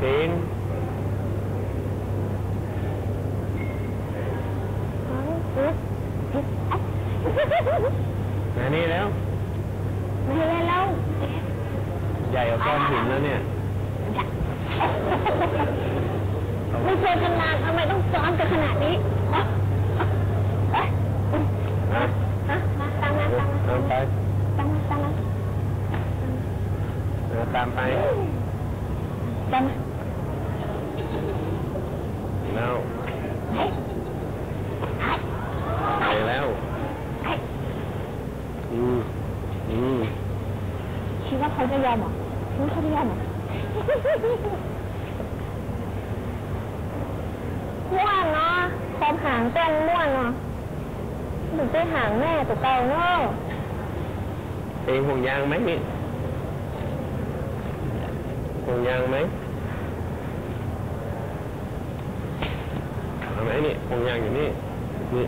พิงมานี่แล้วไม่เล่นแล้วใหญ่กว่าก้อนหินแล้วเนี่ย ไม่เจอกันนานทำไมต้องซ้อนกันขนาดนี้มานะมาตามมาตามมาตามไปตามมาตามมาเออตามไป ตามมาแล้วเฮ้ยไปแล้วเฮ้ยอืมอืมคิดว่าเขาจะยอมเหรอคิดว่าเขาจะยอมเหรอ ม่วนเนาะคอมหางเต้นม่วนเนาะเหมือนไปหางแม่ตัวเก่าเนาะเองห่วงยางไหมนี่ ห่วงยางไหมเอาไหมนี่ห่วงยางอยู่นี่นี่